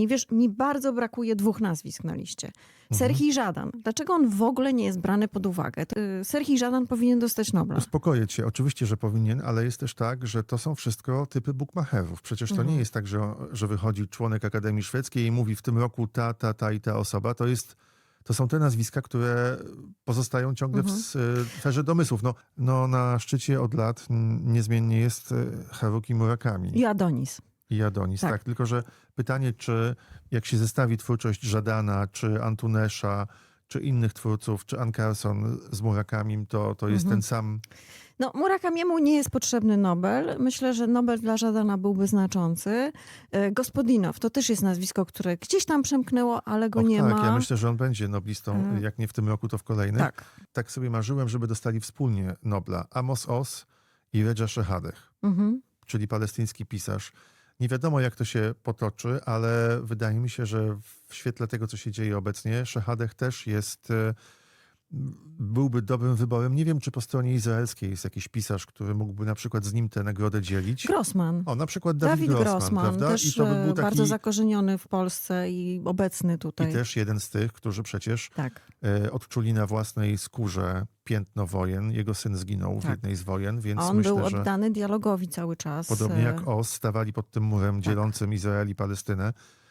I wiesz, mi bardzo brakuje dwóch nazwisk na liście. Serhii Żadan. Dlaczego on w ogóle nie jest brany pod uwagę? Y, Serhii Żadan powinien dostać Nobla. Uspokoję cię, oczywiście, że powinien, ale jest też tak, że to są wszystko typy bukmacherów. Przecież to nie jest tak, że, że wychodzi członek Akademii Szwedzkiej i mówi w tym roku ta, ta, ta i ta osoba. To jest. To są te nazwiska, które pozostają ciągle w s- sferze domysłów. No, no, na szczycie od lat niezmiennie jest e, Haruki Murakami I Adonis. I Adonis. Tak. Tak. tylko że pytanie, czy jak się zestawi twórczość Żadana, czy Antunesza, czy innych twórców, czy Ann Carson z Murakamim, to, to jest ten sam No, Murakamiemu nie jest potrzebny Nobel. Myślę, że Nobel dla Żadana byłby znaczący. E, Gospodinow to też jest nazwisko, które gdzieś tam przemknęło, ale go Och, nie tak, ma. ja myślę, że on będzie noblistą, Mhm. jak nie w tym roku, to w kolejnym. Tak. tak sobie marzyłem, żeby dostali wspólnie Nobla Amos Oz i Reja Shehadeh, Mhm. czyli palestyński pisarz. Nie wiadomo, jak to się potoczy, ale wydaje mi się, że w świetle tego, co się dzieje obecnie, Shehadeh też jest, e, byłby dobrym wyborem. Nie wiem, czy po stronie izraelskiej jest jakiś pisarz, który mógłby na przykład z nim tę nagrodę dzielić. Grossman. O, na przykład Dawid, Dawid Grossman, Grossman, prawda? też I to by e, był taki, bardzo zakorzeniony w Polsce i obecny tutaj. i też jeden z tych, którzy przecież Tak. e, odczuli na własnej skórze piętno wojen. Jego syn zginął w Tak. jednej z wojen, więc on myślę, był oddany dialogowi cały czas. podobnie e, jak Oz stawali pod tym murem dzielącym Izrael i Palestynę.